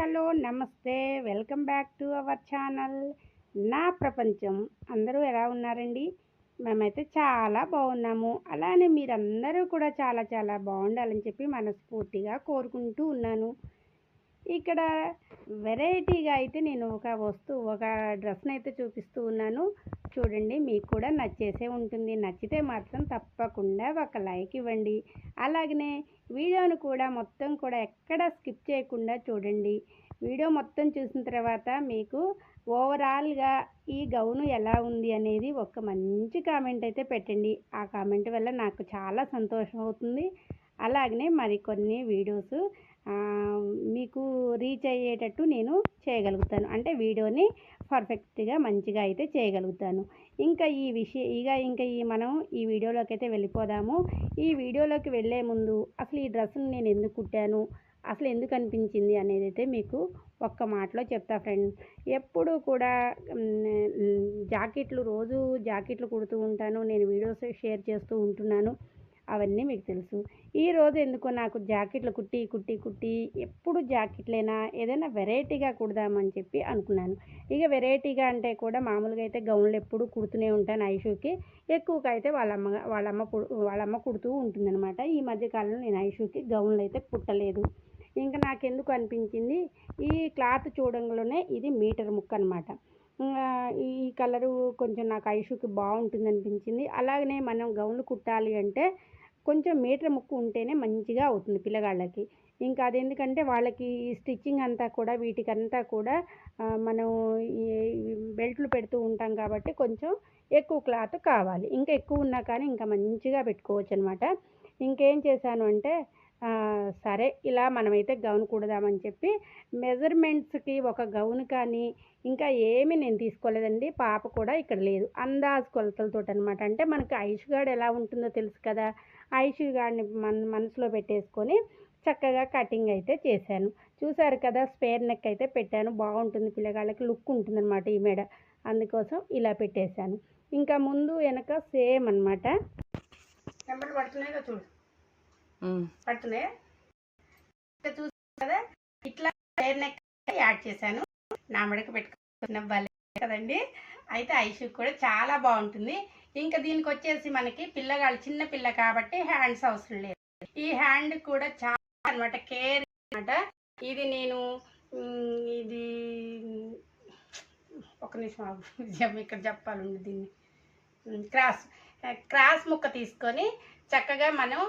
Hello నమస్తే. Welcome back to our channel. నా ప్రపంచం. అందరూ ఎలా ఉన్నారండి? మేమైతే చాలా బాగున్నాము. అలానే మీరందరూ కూడా చాలా చాలా బాగుండాలని చెప్పి మనస్ఫూర్తిగా కోరుకుంటూ ఉన్నాను. ఇక్కడ వెరైటీగా అయితే నేను ఒక వస్తువు ఒక డ్రెస్ని అయితే చూపిస్తూ ఉన్నాను. చూడండి మీకు కూడా నచ్చేసే ఉంటుంది. నచ్చితే మాత్రం తప్పకుండా ఒక లైక్ ఇవ్వండి. అలాగనే వీడియోను కూడా మొత్తం కూడా ఎక్కడ స్కిప్ చేయకుండా చూడండి. వీడియో మొత్తం చూసిన తర్వాత మీకు ఓవరాల్గా ఈ గౌను ఎలా ఉంది అనేది ఒక మంచి కామెంట్ అయితే పెట్టండి. ఆ కామెంట్ వల్ల నాకు చాలా సంతోషం అవుతుంది. అలాగనే మరికొన్ని వీడియోస్ మీకు రీచ్ అయ్యేటట్టు నేను చేయగలుగుతాను. అంటే వీడియోని పర్ఫెక్ట్గా మంచిగా అయితే చేయగలుగుతాను. ఇంకా ఈ విషయ ఇక ఇంకా ఈ మనం ఈ వీడియోలోకి అయితే వెళ్ళిపోదాము. ఈ వీడియోలోకి వెళ్ళే ముందు అసలు ఈ డ్రెస్సును నేను ఎందుకు కుట్టాను? అసలు ఎందుకు అనిపించింది అనేది అయితే మీకు ఒక్క మాటలో చెప్తా ఫ్రెండ్ ఎప్పుడు కూడా జాకెట్లు రోజు జాకెట్లు కుడుతూ ఉంటాను. నేను వీడియోస్ షేర్ చేస్తూ ఉంటున్నాను. అవన్నీ మీకు తెలుసు. ఈ రోజు ఎందుకో నాకు జాకెట్లు కుట్టి కుట్టి కుట్టి ఎప్పుడు జాకెట్లైనా ఏదైనా వెరైటీగా కుడదామని చెప్పి అనుకున్నాను. ఇక వెరైటీగా అంటే కూడా మామూలుగా అయితే గౌన్లు ఎప్పుడు కుడుతూనే ఉంటాను ఐషూకి. ఎక్కువగా అయితే వాళ్ళమ్మ వాళ్ళమ్మ వాళ్ళమ్మ కుడుతూ ఉంటుందన్నమాట. ఈ మధ్యకాలంలో నేను ఐషూకి గౌన్లు అయితే కుట్టలేదు. ఇంకా నాకెందుకు అనిపించింది? ఈ క్లాత్ చూడంలోనే ఇది మీటర్ ముక్క అనమాట ఈ కలరు కొంచెం నాకు ఐషుకి బాగుంటుంది అనిపించింది. అలాగనే మనం గౌన్లు కుట్టాలి అంటే కొంచెం మీటర్ ముక్కు ఉంటేనే మంచిగా అవుతుంది పిల్లగాళ్ళకి. ఇంకా అది ఎందుకంటే వాళ్ళకి స్టిచ్చింగ్ అంతా కూడా వీటికంతా కూడా మనం బెల్ట్లు పెడుతూ ఉంటాం కాబట్టి కొంచెం ఎక్కువ క్లాత్ కావాలి. ఇంకా ఎక్కువ ఉన్నా కానీ ఇంకా మంచిగా పెట్టుకోవచ్చు అనమాట ఇంకేం చేశాను అంటే సరే ఇలా మనమైతే గౌన్ కుడదామని చెప్పి మెజర్మెంట్స్కి ఒక గౌన్ కానీ ఇంకా ఏమీ నేను తీసుకోలేదండి. పాప కూడా ఇక్కడ లేదు. అందాజ్ కొలతలతో అనమాట అంటే మనకు ఐష్ గార్డ్ ఎలా ఉంటుందో తెలుసు కదా. ఐష్ గార్డ్ని మన మనసులో పెట్టేసుకొని చక్కగా కటింగ్ అయితే చేశాను. చూసారు కదా స్పేర్ నెక్ అయితే పెట్టాను. బాగుంటుంది పిల్లగాళ్ళకి. లుక్ ఉంటుందన్నమాట ఈ మేడ. అందుకోసం ఇలా పెట్టేశాను. ఇంకా ముందు వెనక సేమ్ అనమాట నెంబర్ పడుతున్నాయి చూడు. పడుతున్నాయా ఇక్కడ కదా ఇట్లా స్క్వేర్ నెక్ యాడ్ చేశాను. నా మెడకు పెట్టుకున్న భలే కదండి. అయితే ఐషు కూడా చాలా బాగుంటుంది. ఇంకా దీనికి వచ్చేసి మనకి పిల్లగాళ్ళు చిన్న పిల్ల కాబట్టి హ్యాండ్స్ అవసరం లేదు. ఈ హ్యాండ్ కూడా చాలా అనమాట కేర్ అనమాట ఇది నేను ఇది ఒక నిమిషం ఇక్కడ చెప్పాలండి దీన్ని. క్రాస్ క్రాస్ ముక్క తీసుకొని చక్కగా మనం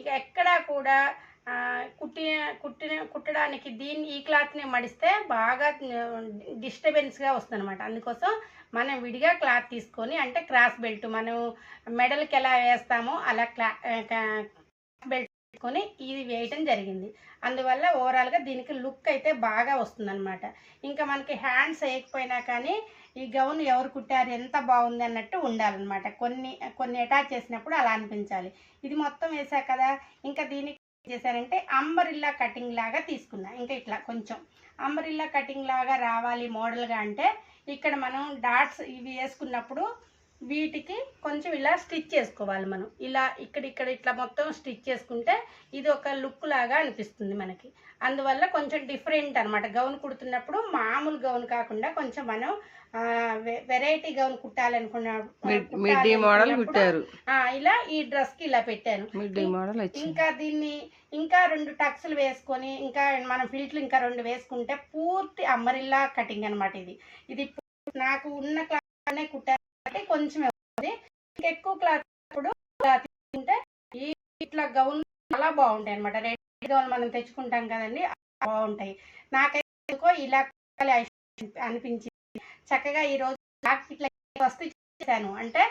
ఇక ఎక్కడా కూడా కుట్టిన కుట్టిన కుట్టడానికి దీన్ని ఈ క్లాత్ని మడిస్తే బాగా డిస్టర్బెన్స్గా వస్తుంది అనమాట అందుకోసం మనం విడిగా క్లాత్ తీసుకొని అంటే క్రాస్ బెల్ట్ మనం మెడల్కి ఎలా వేస్తామో అలా క్లా బెల్ట్ తీసుకొని ఇది వేయటం జరిగింది. అందువల్ల ఓవరాల్గా దీనికి లుక్ అయితే బాగా వస్తుందన్నమాట. ఇంకా మనకి హ్యాండ్స్ వేయకపోయినా కానీ ఈ గౌన్ ఎవరు కుట్టారు ఎంత బాగుంది అన్నట్టు ఉండాలన్నమాట. కొన్ని కొన్ని అటాచ్ చేసినప్పుడు అలా అనిపించాలి. ఇది మొత్తం వేసా కదా ఇంకా దీనికి ఏం చేశానంటే అంబరిల్లా కటింగ్ లాగా తీసుకున్నా. ఇంకా ఇట్లా కొంచెం అంబరిల్లా కటింగ్ లాగా రావాలి మోడల్గా అంటే ఇక్కడ మనం డాట్స్ ఇవి వేసుకున్నప్పుడు వీటికి కొంచెం ఇలా స్టిచ్ చేసుకోవాలి మనం. ఇలా ఇక్కడ ఇక్కడ ఇట్లా మొత్తం స్టిచ్ చేసుకుంటే ఇది ఒక లుక్ లాగా అనిపిస్తుంది మనకి. అందువల్ల కొంచెం డిఫరెంట్ అనమాట గౌన్ కుడుతున్నప్పుడు మామూలు గౌన్ కాకుండా కొంచెం మనం వెరైటీ గౌన్ కుట్టాలనుకున్న మిడ్డీ మోడల్ కుట్టారు. ఆ, ఇలా ఈ డ్రెస్కి ఇలా పెట్టాను. మిడ్డీ మోడల్ ఇంకా దీన్ని ఇంకా రెండు టక్స్లు వేసుకొని ఇంకా మనం ఫిల్ట్లు ఇంకా రెండు వేసుకుంటే పూర్తి అమ్మరిల్లా కటింగ్ అన్నమాట ఇది. ఇది నాకు ఉన్న క్లాత్ కాబట్టి కొంచెం ఇంకా ఎక్కువ క్లాత్ ఇప్పుడు తీసుకుంటే ఈ ఇట్లా గౌన్ చాలా బాగుంటాయి అనమాట రెడీ గౌన్ మనం తెచ్చుకుంటాం కదండి బాగుంటాయి. నాకైతే ఇలా అనిపించింది. చక్కగా ఈ రోజు జాకెట్ల వస్తూ చేశాను. అంటే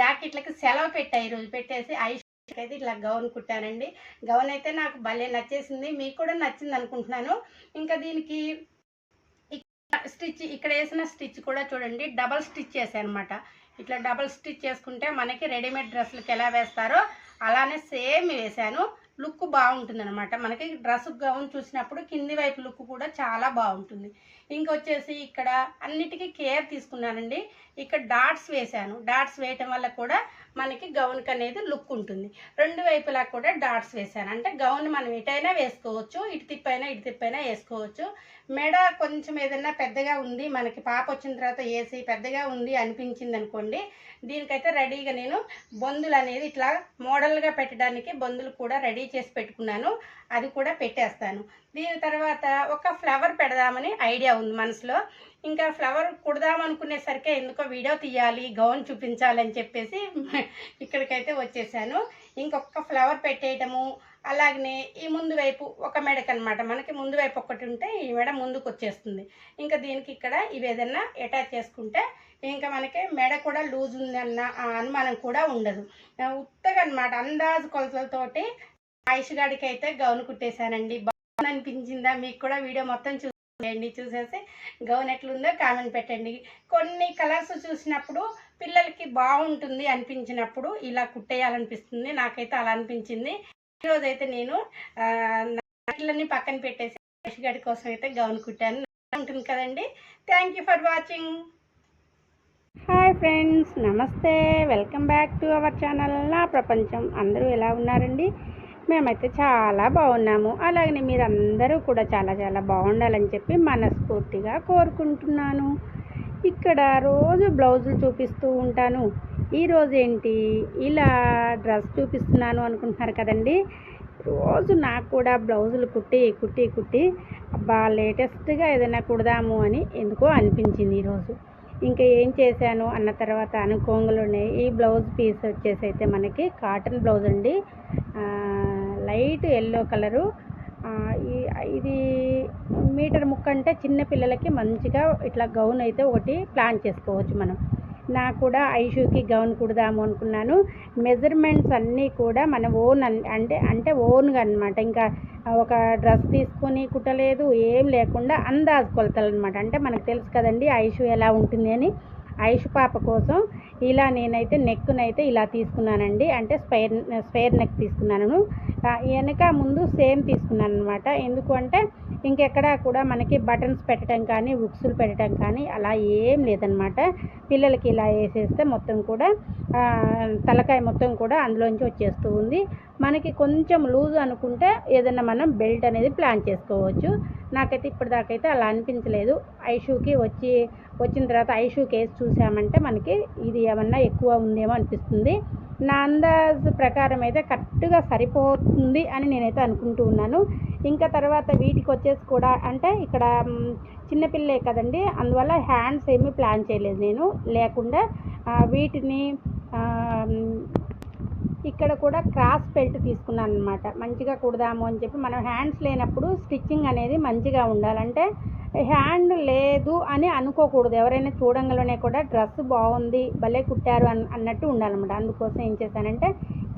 జాకెట్లకి సెలవు పెట్టా ఈ రోజు. పెట్టేసి ఐష్ అయితే ఇట్లా గౌన్ కుట్టానండి. గౌన్ అయితే నాకు భలే నచ్చేసింది. మీకు కూడా నచ్చింది అనుకుంటున్నాను. ఇంకా దీనికి స్టిచ్ ఇక్కడ వేసిన స్టిచ్ కూడా చూడండి. డబల్ స్టిచ్ చేశాను అనమాట ఇట్లా డబల్ స్టిచ్ చేసుకుంటే మనకి రెడీమేడ్ డ్రెస్సులకి ఎలా వేస్తారో అలానే సేమ్ వేశాను. లుక్ బాగుంటుంది అనమాట మనకి డ్రెస్ గౌన్ చూసినప్పుడు కింది వైపు లుక్ కూడా చాలా బాగుంటుంది. ఇంకొచ్చేసి ఇక్కడ అన్నిటికీ కేర్ తీసుకున్నానండి. ఇక్కడ డాట్స్ వేశాను. డాట్స్ వేయటం వల్ల కూడా మనకి గౌన్కి అనేది లుక్ ఉంటుంది. రెండు వైపులా కూడా డాట్స్ వేశాను. అంటే గౌన్ మనం ఇటైనా వేసుకోవచ్చు ఇటు తిప్పైనా ఇటు తిప్పైనా వేసుకోవచ్చు. మెడ కొంచెం ఏదైనా పెద్దగా ఉంది మనకి పాప వచ్చిన తర్వాత వేసి పెద్దగా ఉంది అనిపించింది అనుకోండి దీనికైతే రెడీగా నేను బొందులు అనేది ఇట్లా మోడల్గా పెట్టడానికి బొందులు కూడా రెడీ చేసి పెట్టుకున్నాను అది కూడా పెట్టేస్తాను. దీని తర్వాత ఒక ఫ్లవర్ పెడదామని ఐడియా ఉంది మనసులో. ఇంకా ఫ్లవర్ కుడదాం అనుకునేసరికి ఎందుకో వీడియో తీయాలి గౌన్ చూపించాలని చెప్పేసి ఇక్కడికైతే వచ్చేసాను. ఇంకొక ఫ్లవర్ పెట్టేయటము అలాగనే ఈ ముందు వైపు ఒక మెడకనమాట మనకి ముందు వైపు ఒకటి ఉంటే ఈ మెడ ముందుకు వచ్చేస్తుంది. ఇంకా దీనికి ఇక్కడ ఇవేదన్నా అటాచ్ చేసుకుంటే ఇంకా మనకి మెడ కూడా లూజ్ ఉందన్న ఆ అనుమానం కూడా ఉండదు. ఉత్తగా అనమాట అందాజు కొలతలతోటి ఆయుష్ గాడికి అయితే గౌన్ కుట్టేశానండి. బాగుంది అనిపించిందా మీకు కూడా? వీడియో మొత్తం చూసేయండి. చూసేసి గౌన్ ఎట్లుందో కామెంట్ పెట్టండి. కొన్ని కలర్స్ చూసినప్పుడు పిల్లలకి బాగుంటుంది అనిపించినప్పుడు ఇలా కుట్టేయాలనిపిస్తుంది. నాకైతే అలా అనిపించింది. ఈరోజు అయితే నేను ఆ, పక్కన పెట్టేసి ఆయుష్ గాడి కోసం అయితే గౌన్ కుట్టాను. ఉంటుంది కదండి? Thank you for watching hi friends నమస్తే. Welcome back to our channel నా ప్రపంచం. అందరూ ఎలా ఉన్నారండి? మేమైతే చాలా బాగున్నాము. అలాగనే మీరందరూ కూడా చాలా చాలా బాగుండాలని చెప్పి మనస్ఫూర్తిగా కోరుకుంటున్నాను. ఇక్కడ రోజు బ్లౌజులు చూపిస్తూ ఉంటాను. ఈరోజు ఏంటి? ఇలా డ్రెస్ చూపిస్తున్నాను అనుకుంటున్నారు కదండి. రోజు నాకు కూడా బ్లౌజులు కుట్టి కుట్టి కుట్టి అబ్బా లేటెస్ట్గా ఏదైనా కుడదాము అని ఎందుకో అనిపించింది ఈరోజు ఇంకా ఏం చేశాను అన్న తర్వాత అనుకోంగలోనే ఈ బ్లౌజ్ పీస్ వచ్చేసి అయితే మనకి కాటన్ బ్లౌజ్ అండి. Light yellow colour. ఇది మీటర్ ముక్క అంటే చిన్న పిల్లలకి మంచిగా ఇట్లా గౌన్ అయితే ఒకటి ప్లాన్ చేసుకోవచ్చు మనం. నాకు కూడా ఐషూకి గౌన్ కుడదాము అనుకున్నాను. మెజర్మెంట్స్ అన్నీ కూడా మన ఓన్ అంటే అంటే ఓన్గా అనమాట ఇంకా ఒక డ్రెస్ తీసుకొని కుట్టలేదు ఏం లేకుండా అందాజ్ కొలతలు అనమాట అంటే మనకు తెలుసు కదండి ఐషూ ఎలా ఉంటుంది అని. ఐషు పాప కోసం ఇలా నేనైతే నెక్నైతే ఇలా తీసుకున్నానండి. అంటే స్పైర్ స్పైర్ నెక్ తీసుకున్నాను. వెనక ముందు సేమ్ తీసుకున్నాను అనమాట ఎందుకంటే ఇంకెక్కడా కూడా మనకి బటన్స్ పెట్టడం కానీ బుక్స్లు పెట్టడం కానీ అలా ఏం లేదనమాట పిల్లలకి ఇలా వేసేస్తే మొత్తం కూడా తలకాయ మొత్తం కూడా అందులోంచి వచ్చేస్తూ ఉంది. మనకి కొంచెం లూజ్ అనుకుంటే ఏదైనా మనం బెల్ట్ అనేది ప్లాన్ చేసుకోవచ్చు. నాకైతే ఇప్పటిదాకైతే అలా అనిపించలేదు. ఐషూకి వచ్చి వచ్చిన తర్వాత ఐషూ కేసు చూసామంటే మనకి ఇది ఏమన్నా ఎక్కువ ఉందేమో అనిపిస్తుంది. నా అందాజ్ ప్రకారం అయితే కరెక్ట్గా సరిపోతుంది అని నేనైతే అనుకుంటూ ఉన్నాను. ఇంకా తర్వాత వీటికి వచ్చేసి కూడా అంటే ఇక్కడ చిన్నపిల్లే కదండి అందువల్ల హ్యాండ్స్ ఏమీ ప్లాన్ చేయలేదు నేను. లేకుండా వీటిని ఇక్కడ కూడా క్రాస్ బెల్ట్ తీసుకున్నాను అనమాట మంచిగా కుడదాము అని చెప్పి మనం హ్యాండ్స్ లేనప్పుడు స్టిచ్చింగ్ అనేది మంచిగా ఉండాలంటే హ్యాండ్ లేదు అని అనుకోకూడదు. ఎవరైనా చూడంగానే కూడా డ్రెస్ బాగుంది భలే కుట్టారు అన్ అన్నట్టు ఉండాలన్నమాట. అందుకోసం ఏం చేశానంటే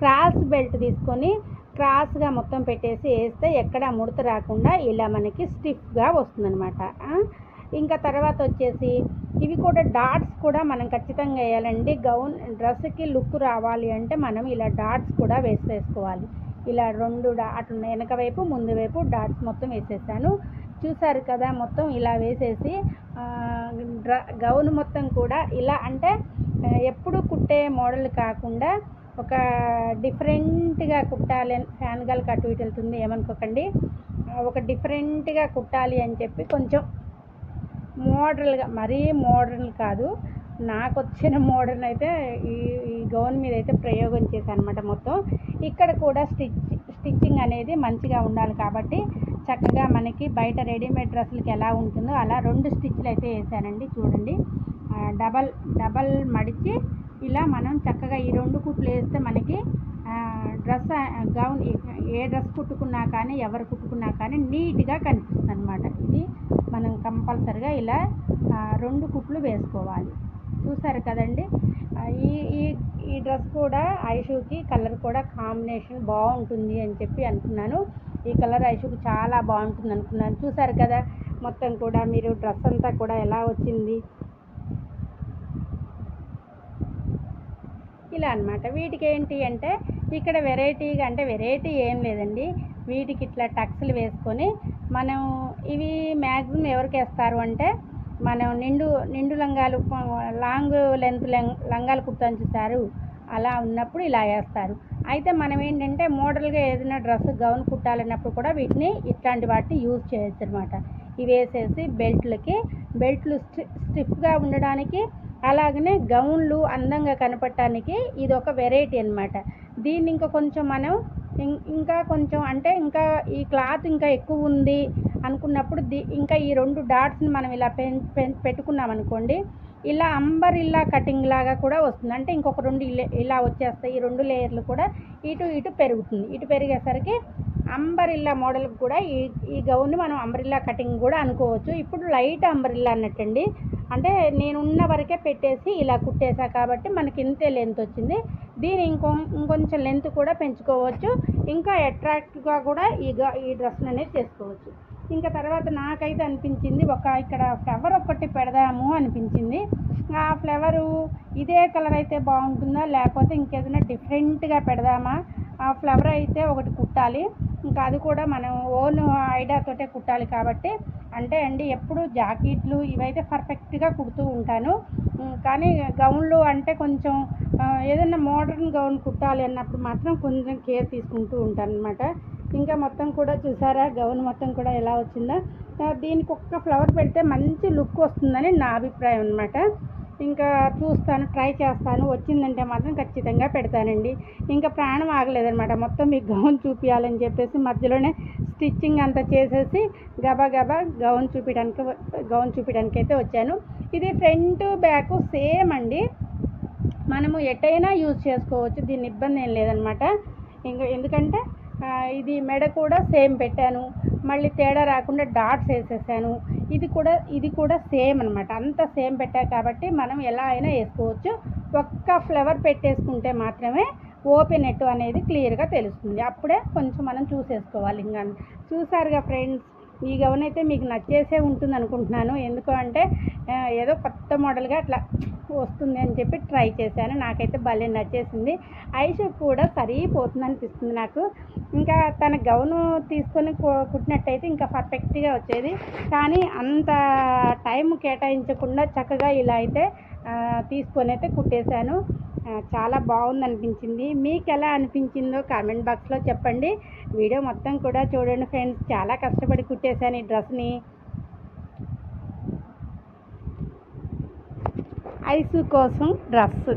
క్రాస్ బెల్ట్ తీసుకొని క్రాస్గా మొత్తం పెట్టేసి వేస్తే ఎక్కడ ముడత రాకుండా ఇలా మనకి స్టిఫ్గా వస్తుందన్నమాట. ఇంకా తర్వాత వచ్చేసి ఇవి కూడా డాట్స్ కూడా మనం ఖచ్చితంగా వేయాలండి. గౌన్ డ్రెస్కి లుక్ రావాలి అంటే మనం ఇలా డాట్స్ కూడా వేసేసుకోవాలి. ఇలా రెండు డాట్ అటు వెనక వైపు ముందు వైపు డాట్స్ మొత్తం వేసేసాను. చూసారు కదా మొత్తం ఇలా వేసేసి డ్ర గౌన్ మొత్తం కూడా ఇలా అంటే ఎప్పుడు కుట్టే మోడల్ కాకుండా ఒక డిఫరెంట్గా కుట్టాలి అని ఫ్యాన్ గల్ అటు ఇటు వెళ్తుంది ఏమనుకోకండి. ఒక డిఫరెంట్గా కుట్టాలి అని చెప్పి కొంచెం మోడల్గా మరీ మోడర్న్ కాదు నాకు వచ్చిన మోడర్న్ అయితే ఈ ఈ గౌన్ మీద అయితే ప్రయోగం చేశాను అనమాట మొత్తం. ఇక్కడ కూడా స్టిచ్ స్టిచ్చింగ్ అనేది మంచిగా ఉండాలి కాబట్టి చక్కగా మనకి బయట రెడీమేడ్ డ్రెస్సులకి ఎలా ఉంటుందో అలా రెండు స్టిచ్లు అయితే వేసానండి చూడండి. డబల్ డబల్ మడిచి ఇలా మనం చక్కగా ఈ రెండు కుట్లు వేస్తే మనకి డ్రెస్ గౌన్ ఏ- డ్రెస్ కుట్టుకున్నా కానీ ఎవరు కుట్టుకున్నా కానీ నీట్గా కనిపిస్తుంది అనమాట ఇది మనం కంపల్సరిగా ఇలా రెండు కుట్లు వేసుకోవాలి. చూసారు కదండి? ఈ ఈ ఈ డ్రెస్ కూడా ఐషూకి కలర్ కూడా కాంబినేషన్ బాగుంటుంది అని చెప్పి అనుకున్నాను. ఈ కలర్ ఐషుకు చాలా బాగుంటుంది అనుకున్నాను. చూసారు కదా మొత్తం కూడా మీరు డ్రెస్ అంతా కూడా ఎలా వచ్చింది? ఇలా అన్నమాట. వీటికి ఏంటి అంటే ఇక్కడ వెరైటీగా అంటే వెరైటీ ఏం లేదండి. వీటికి ఇట్లా టక్స్లు వేసుకొని మనం ఇవి మ్యాక్సిమం ఎవరికి వేస్తారు అంటే మనం నిండు నిండు లంగాలు లాంగ్ లెంత్ లంగాలు కుర్తాను చూసారు అలా ఉన్నప్పుడు ఇలా వేస్తారు. అయితే మనం ఏంటంటే మోడల్గా ఏదైనా డ్రెస్ గౌన్ కుట్టాలన్నప్పుడు కూడా వీటిని ఇట్లాంటి వాటిని యూజ్ చేయొచ్చు అనమాట ఇవి వేసేసి బెల్ట్లకి బెల్ట్లు స్టి స్టిఫ్గా ఉండడానికి అలాగనే గౌన్లు అందంగా కనపడటానికి ఇది ఒక వెరైటీ అన్నమాట. దీన్ని ఇంకా కొంచెం మనం ఇంకా కొంచెం అంటే ఇంకా ఈ క్లాత్ ఇంకా ఎక్కువ ఉంది అనుకున్నప్పుడు ది ఇంకా ఈ రెండు డాట్స్ని మనం ఇలా పెట్టుకున్నాం అనుకోండి ఇలా అంబరిల్లా కటింగ్ లాగా కూడా వస్తుంది. అంటే ఇంకొక రెండు ఇలా- వచ్చేస్తాయి. ఈ రెండు లేయర్లు కూడా ఇటు ఇటు పెరుగుతుంది. ఇటు పెరిగేసరికి అంబరిల్లా మోడల్కి కూడా ఈ ఈ గౌన్ మనం అంబరిల్లా కటింగ్ కూడా అనుకోవచ్చు. ఇప్పుడు లైట్ అంబరిల్లా అన్నట్టండి. అంటే నేను ఉన్న వరకే పెట్టేసి ఇలా కుట్టేసా కాబట్టి మనకి ఇంతే లెంత్ వచ్చింది. దీని ఇంకొ ఇంకొంచెం లెంత్ కూడా పెంచుకోవచ్చు. ఇంకా అట్రాక్ట్గా కూడా ఈ గ ఈ డ్రెస్ అనేది చేసుకోవచ్చు. ఇంకా తర్వాత నాకైతే అనిపించింది ఒక ఇక్కడ ఫ్లవర్ ఒకటి పెడదాము అనిపించింది. ఆ ఫ్లవరు ఇదే కలర్ అయితే బాగుంటుందా లేకపోతే ఇంకేదైనా డిఫరెంట్గా పెడదామా? ఆ ఫ్లవర్ అయితే ఒకటి కుట్టాలి. ఇంకా అది కూడా మనం ఓన్ ఐడియాతోటే కుట్టాలి కాబట్టి. అంటే అండి ఎప్పుడు జాకెట్లు ఇవైతే పర్ఫెక్ట్గా కుడుతూ ఉంటాను. కానీ గౌన్లు అంటే కొంచెం ఏదైనా మోడర్న్ గౌన్ కుట్టాలి అన్నప్పుడు మాత్రం కొంచెం కేర్ తీసుకుంటూ ఉంటాను అనమాట ఇంకా మొత్తం కూడా చూసారా? గౌన్ మొత్తం కూడా ఎలా వచ్చిందో? దీనికి ఒక్క ఫ్లవర్ పెడితే మంచి లుక్ వస్తుందని నా అభిప్రాయం అనమాట ఇంకా చూస్తాను ట్రై చేస్తాను. వచ్చిందంటే మాత్రం ఖచ్చితంగా పెడతానండి. ఇంకా ప్రాణం ఆగలేదనమాట మొత్తం మీకు గౌన్ చూపించాలని చెప్పేసి మధ్యలోనే స్టిచ్చింగ్ అంతా చేసేసి గబా గబా గౌన్ చూపించడానికి గౌన్ చూపించడానికి అయితే వచ్చాను. ఇది ఫ్రంట్ బ్యాక్ సేమ్ అండి. మనము ఎటైనా యూజ్ చేసుకోవచ్చు. దీని ఇబ్బంది ఏం లేదనమాట ఇంకా ఎందుకంటే ఇది మెడ కూడా సేమ్ పెట్టాను. మళ్ళీ తేడా రాకుండా డాట్స్ వేసేసాను. ఇది కూడా ఇది కూడా సేమ్ అనమాట అంత సేమ్ పెట్టా కాబట్టి మనం ఎలా అయినా వేసుకోవచ్చు. ఒక్క ఫ్లవర్ పెట్టేసుకుంటే మాత్రమే ఓపెన్ ఎట్టు అనేది క్లియర్గా తెలుస్తుంది. అప్పుడే కొంచెం మనం చూసేసుకోవాలి ఇంకా. చూసారుగా ఫ్రెండ్స్ ఈ గౌన్ అయితే మీకు నచ్చేసే ఉంటుంది అనుకుంటున్నాను ఎందుకు అంటే ఏదో కొత్త మోడల్గా అట్లా వస్తుంది అని చెప్పి ట్రై చేశాను. నాకైతే భలే నచ్చేసింది. ఐషు కూడా సరిపోతుంది అనిపిస్తుంది నాకు. ఇంకా తన గౌను తీసుకొని కు- కుట్టినట్టయితే ఇంకా పర్ఫెక్ట్గా వచ్చేది. కానీ అంత టైం కేటాయించకుండా చక్కగా ఇలా అయితే తీసుకొని అయితే కుట్టేశాను. చాలా బాగుంది అనిపించింది. మీకు ఎలా అనిపించిందో కామెంట్ బాక్స్లో చెప్పండి. వీడియో మొత్తం కూడా చూడండి ఫ్రెండ్స్. చాలా కష్టపడి కుట్టేశాను ఈ డ్రెస్ని. ఐసు కోసం dress.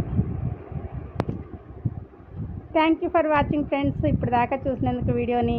Thank you for watching friends ఇప్పుడు దాకా చూసినందుకు వీడియోని